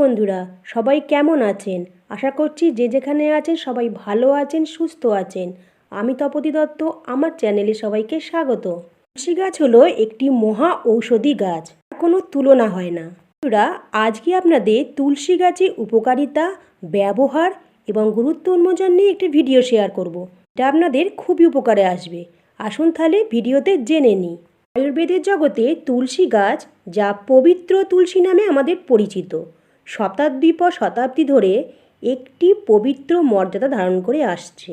বন্ধুরা, সবাই কেমন আছেন? আশা করছি যে যেখানে আছেন সবাই ভালো আছেন, সুস্থ আছেন। আমি তপতি দত্ত, আমার চ্যানেলে সবাইকে স্বাগত। তুলসী গাছ হলো একটি মহা ঔষধি গাছ কোনো তুলনা হয় না। বন্ধুরা, আজকে আপনাদের তুলসী গাছের উপকারিতা, ব্যবহার এবং গুরুত্ব উন্মোচন নিয়ে একটি ভিডিও শেয়ার করব। এটা আপনাদের খুবই উপকারে আসবে। আসুন তাহলে ভিডিওতে জেনে নিই। আয়ুর্বেদের জগতে তুলসী গাছ যা পবিত্র তুলসী নামে আমাদের পরিচিত। শতাব্দী পর শতাব্দী ধরে একটি পবিত্র মর্যাদা ধারণ করে আসছে।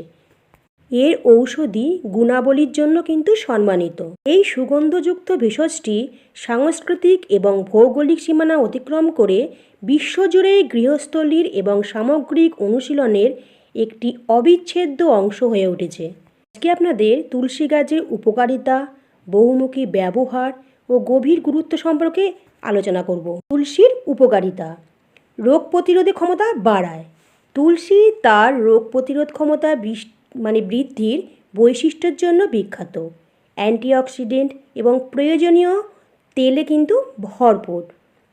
এর ঔষধি গুণাবলীর জন্য কিন্তু সম্মানিত। এই সুগন্ধযুক্ত ভেষজটি সাংস্কৃতিক এবং ভৌগোলিক সীমানা অতিক্রম করে বিশ্বজুড়ে গৃহস্থলীর এবং সামগ্রিক অনুশীলনের একটি অবিচ্ছেদ্য অংশ হয়ে উঠেছে। আজকে আপনাদের তুলসী গাছের উপকারিতা, বহুমুখী ব্যবহার ও গভীর গুরুত্ব সম্পর্কে আলোচনা করব। তুলসীর উপকারিতা। রোগ প্রতিরোধী ক্ষমতা বাড়ায়। তুলসী তার রোগ প্রতিরোধ ক্ষমতা মানে বৃদ্ধির বৈশিষ্ট্যের জন্য বিখ্যাত। অ্যান্টিঅক্সিডেন্ট এবং প্রয়োজনীয় তেলে কিন্তু ভরপুর।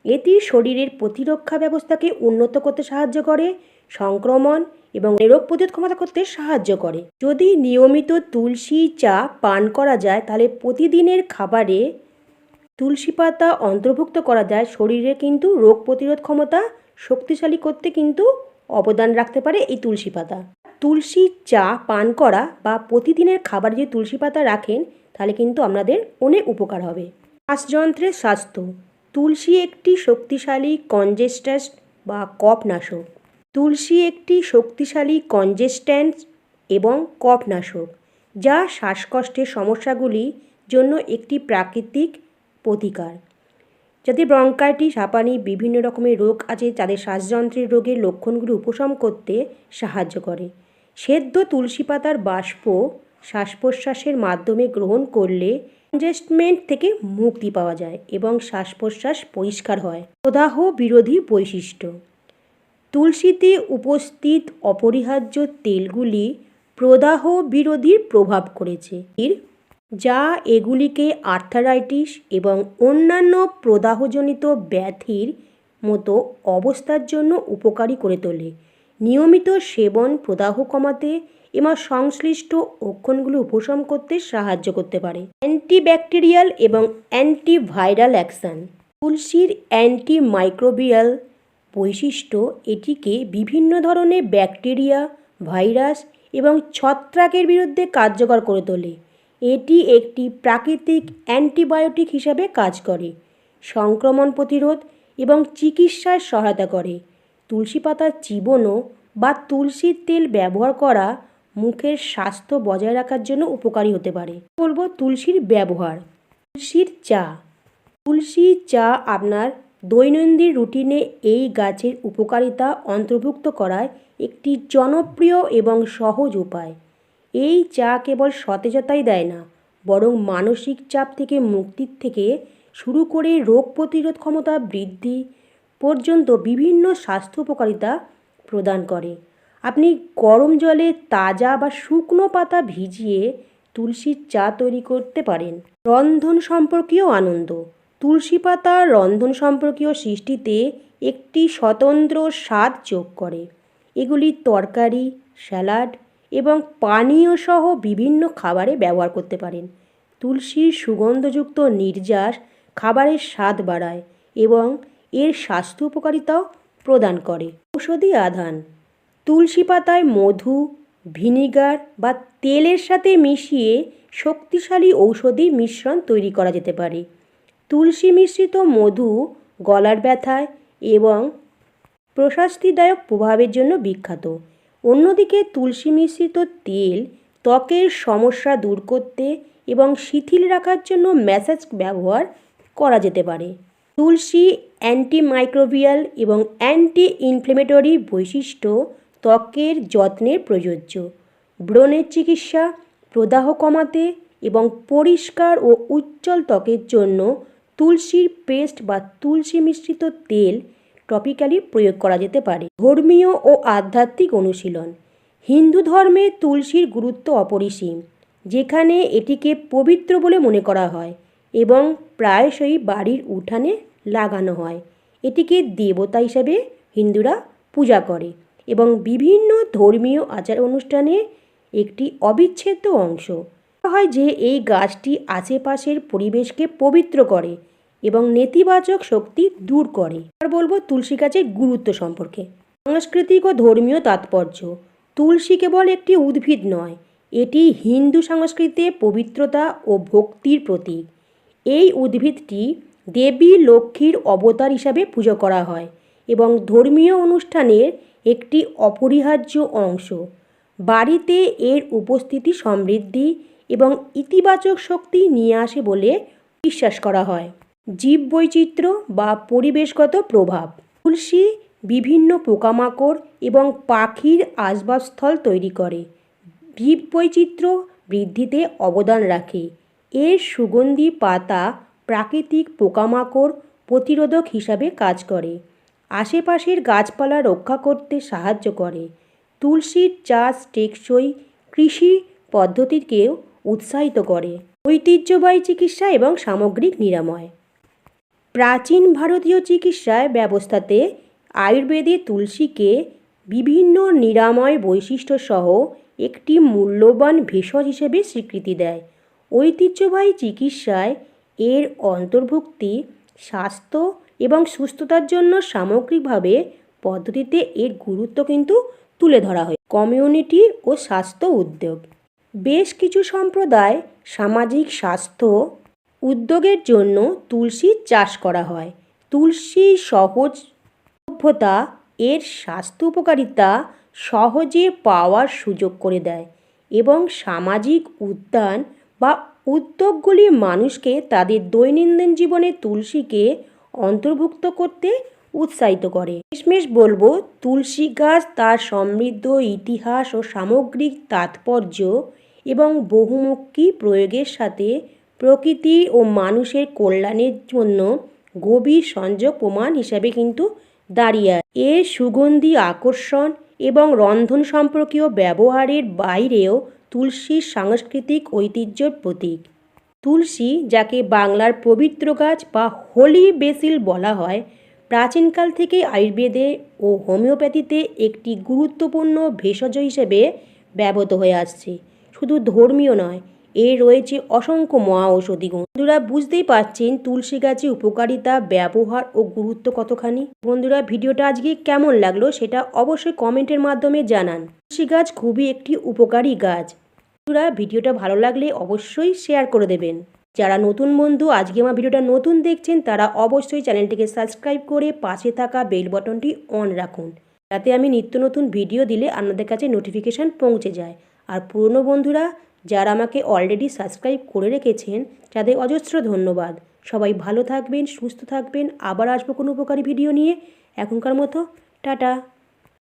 এটি শরীরের প্রতিরক্ষা ব্যবস্থাকে উন্নত করতে সাহায্য করে, সংক্রমণ এবং রোগ প্রতিরোধ ক্ষমতা করতে সাহায্য করে। যদি নিয়মিত তুলসী চা পান করা যায়, তাহলে প্রতিদিনের খাবারে তুলসী পাতা অন্তর্ভুক্ত করা যায়। শরীরে কিন্তু রোগ প্রতিরোধ ক্ষমতা শক্তিশালী করতে কিন্তু অবদান রাখতে পারে এই তুলসী পাতা। তুলসী চা পান করা বা প্রতিদিনের খাবারে যদি তুলসী পাতা রাখেন, তাহলে কিন্তু আপনাদের অনেক উপকার হবে। শ্বাসযন্ত্রের স্বাস্থ্য। তুলসী একটি শক্তিশালী কনজেস্টাস বা কফনাশক তুলসী একটি শক্তিশালী কনজেস্ট্যান্স এবং কফনাশক যা শ্বাসকষ্টের সমস্যাগুলির জন্য একটি প্রাকৃতিক প্রতিকার। যাদের ব্রঙ্কাইটিস, হাঁপানি, বিভিন্ন রকমের রোগ আছে তাদের শ্বাসযন্ত্রের রোগের লক্ষণগুলি উপশম করতে সাহায্য করে। সেদ্ধ তুলসী পাতার বাষ্প শ্বাস প্রশ্বাসের মাধ্যমে গ্রহণ করলে কনজেস্টমেন্ট থেকে মুক্তি পাওয়া যায় এবং শ্বাস প্রশ্বাস পরিষ্কার হয়। প্রদাহ বিরোধী বৈশিষ্ট্য। তুলসীতে উপস্থিত অপরিহার্য তেলগুলি প্রদাহ বিরোধীর প্রভাব করেছে। এর যা এগুলিকে আর্থারাইটিস এবং অন্যান্য প্রদাহজনিত ব্যাধির মতো অবস্থার জন্য উপকারী করে তোলে। নিয়মিত সেবন প্রদাহ কমাতে এবং সংশ্লিষ্ট লক্ষণগুলো উপশম করতে সাহায্য করতে পারে। অ্যান্টিব্যাকটেরিয়াল এবং অ্যান্টিভাইরাল অ্যাকশন। তুলসীর অ্যান্টিমাইক্রোবিয়াল বৈশিষ্ট্য এটিকে বিভিন্ন ধরনের ব্যাকটেরিয়া, ভাইরাস এবং ছত্রাকের বিরুদ্ধে কার্যকর করে তোলে। এটি একটি প্রাকৃতিক অ্যান্টিবায়োটিক হিসাবে কাজ করে, সংক্রমণ প্রতিরোধ এবং চিকিৎসায় সহায়তা করে। তুলসী পাতার চিবনো বা তুলসীর তেল ব্যবহার করা মুখের স্বাস্থ্য বজায় রাখার জন্য উপকারী হতে পারে। বলব তুলসীর ব্যবহার। তুলসীর চা। তুলসী চা আপনার দৈনন্দিন রুটিনে এই গাছের উপকারিতা অন্তর্ভুক্ত করায় একটি জনপ্রিয় এবং সহজ উপায়। এই চা কেবল সতেজতাই দেয় না, বরং মানসিক চাপ থেকে মুক্তির থেকে শুরু করে রোগ প্রতিরোধ ক্ষমতা বৃদ্ধি পর্যন্ত বিভিন্ন স্বাস্থ্য উপকারিতা প্রদান করে। আপনি গরম জলে তাজা বা শুকনো পাতা ভিজিয়ে তুলসীর চা তৈরি করতে পারেন। রন্ধন সম্পর্কীয় আনন্দ। তুলসী পাতা রন্ধন সম্পর্কীয় সৃষ্টিতে একটি স্বতন্ত্র স্বাদ যোগ করে। এগুলি তরকারি, স্যালাড এবং পানীয় সহ বিভিন্ন খাবারে ব্যবহার করতে পারেন। তুলসীর সুগন্ধযুক্ত নির্যাস খাবারের স্বাদ বাড়ায় এবং এর স্বাস্থ্য উপকারিতাও প্রদান করে। ঔষধি আধান, তুলসী পাতায় মধু, ভিনিগার বা তেলের সাথে মিশিয়ে শক্তিশালী ঔষধি মিশ্রণ তৈরি করা যেতে পারে। তুলসী মিশ্রিত মধু গলার ব্যথায় এবং প্রশাস্তিদায়ক প্রভাবের জন্য বিখ্যাত। অন্যদিকে তুলসী মিশ্রিত তেল, ত্বকের সমস্যা দূর করতে এবং শিথিল রাখার জন্য ম্যাসাজ ব্যবহার করা যেতে পারে। তুলসী অ্যান্টিমাইক্রোবিয়াল এবং অ্যান্টি ইনফ্লেমেটরি বৈশিষ্ট্য ত্বকের যত্নের প্রযোজ্য। ব্রণের চিকিৎসা প্রদাহ কমাতে এবং পরিষ্কার ও উজ্জ্বল ত্বকের জন্য তুলসীর পেস্ট বা তুলসী মিশ্রিত তেল টপিক্যালি প্রয়োগ করা যেতে পারে। ধর্মীয় ও আধ্যাত্মিক অনুশীলন। হিন্দু ধর্মে তুলসীর গুরুত্ব অপরিসীম, যেখানে এটিকে পবিত্র বলে মনে করা হয় এবং প্রায়শই বাড়ির উঠানে লাগানো হয়। এটিকে দেবতা হিসেবে হিন্দুরা পূজা করে এবং বিভিন্ন ধর্মীয় আচার অনুষ্ঠানে একটি অবিচ্ছেদ্য অংশ। হয় যে এই গাছটি আশেপাশের পরিবেশকে পবিত্র করে এবং নেতিবাচক শক্তি দূর করে। আর বলব তুলসী গাছের গুরুত্ব সম্পর্কে। সাংস্কৃতিক ও ধর্মীয় তাৎপর্য। তুলসী কেবল একটি উদ্ভিদ নয়, এটি হিন্দু সংস্কৃতিতে পবিত্রতা ও ভক্তির প্রতীক। এই উদ্ভিদটি দেবী লক্ষ্মীর অবতার হিসাবে পুজো করা হয় এবং ধর্মীয় অনুষ্ঠানের একটি অপরিহার্য অংশ। বাড়িতে এর উপস্থিতি সমৃদ্ধি এবং ইতিবাচক শক্তি নিয়ে আসে বলে বিশ্বাস করা হয়। জীববৈচিত্র্য বা পরিবেশগত প্রভাব। তুলসী বিভিন্ন পোকামাকড় এবং পাখির আবাসস্থল তৈরি করে। জীববৈচিত্র্য বৃদ্ধিতে অবদান রাখে। এর সুগন্ধি পাতা প্রাকৃতিক পোকামাকড় প্রতিরোধক হিসাবে কাজ করে। আশেপাশের গাছপালা রক্ষা করতে সাহায্য করে। তুলসীর চাষ টেকসই কৃষি পদ্ধতিকেও উৎসাহিত করে। ঐতিহ্যবাহী চিকিৎসা এবং সামগ্রিক নিরাময়। প্রাচীন ভারতীয় চিকিৎসায় ব্যবস্থাতে আয়ুর্বেদে তুলসীকে বিভিন্ন নিরাময় বৈশিষ্ট্য সহ একটি মূল্যবান ভেষজ হিসেবে স্বীকৃতি দেয়। ঐতিহ্যবাহী চিকিৎসায় এর অন্তর্ভুক্তি স্বাস্থ্য এবং সুস্থতার জন্য সামগ্রিকভাবে পদ্ধতিতে এর গুরুত্ব কিন্তু তুলে ধরা হয়। কমিউনিটি ও স্বাস্থ্য উদ্যোগ। বেশ কিছু সম্প্রদায় সামাজিক স্বাস্থ্য উদ্যোগের জন্য তুলসীর চাষ করা হয়। তুলসী সহজ সভ্যতা এর স্বাস্থ্য উপকারিতা সহজে পাওয়ার সুযোগ করে দেয় এবং সামাজিক উদ্যান বা উদ্যোগগুলি মানুষকে তাদের দৈনন্দিন জীবনে তুলসীকে অন্তর্ভুক্ত করতে উৎসাহিত করে। শেষমেশ বলব, তুলসী গাছ তার সমৃদ্ধ ইতিহাস ও সামগ্রিক তাৎপর্য এবং বহুমুখী প্রয়োগের সাথে প্রকৃতি ও মানুষের কল্যাণের জন্য গভীর সংযোগ প্রমাণ হিসাবে কিন্তু দাঁড়িয়ে। এর সুগন্ধি আকর্ষণ এবং রন্ধন সম্পর্কীয় ব্যবহারের বাইরেও তুলসীর সাংস্কৃতিক ঐতিহ্যর প্রতীক তুলসী, যাকে বাংলার পবিত্র গাছ বা হোলি বেসিল বলা হয়, প্রাচীনকাল থেকে আয়ুর্বেদে ও হোমিওপ্যাথিতে একটি গুরুত্বপূর্ণ ভেষজ হিসেবে ব্যবহৃত হয়ে আসছে শুধু ধর্মীয় নয় এর রয়েছে অসংখ্য মহা ঔষধি গুণ। বন্ধুরা, বুঝতেই পারছেন তুলসী গাছের উপকারিতা, ব্যবহার ও গুরুত্ব কতখানি? বন্ধুরা, ভিডিওটা আজকে কেমন লাগল সেটা অবশ্যই কমেন্টের মাধ্যমে জানান। তুলসী গাছ খুবই একটি উপকারী গাছ। বন্ধুরা, ভিডিওটা ভালো লাগলে অবশ্যই শেয়ার করে দেবেন। যারা নতুন বন্ধু, আজকে আমার ভিডিওটা নতুন দেখছেন, তারা অবশ্যই চ্যানেলটিকে সাবস্ক্রাইব করে পাশে থাকা বেল বাটনটি অন রাখুন। যাতে আমি নিত্য নতুন ভিডিও দিলে আপনাদের কাছে নোটিফিকেশান পৌঁছে যায়। আর পুরনো বন্ধুরা যারা আমাকে অলরেডি সাবস্ক্রাইব করে রেখেছেন, তাদের অজস্র ধন্যবাদ। সবাই ভালো থাকবেন, সুস্থ থাকবেন। আবার আসব কোনো উপকারী ভিডিও নিয়ে। এখনকার মতো, টাটা।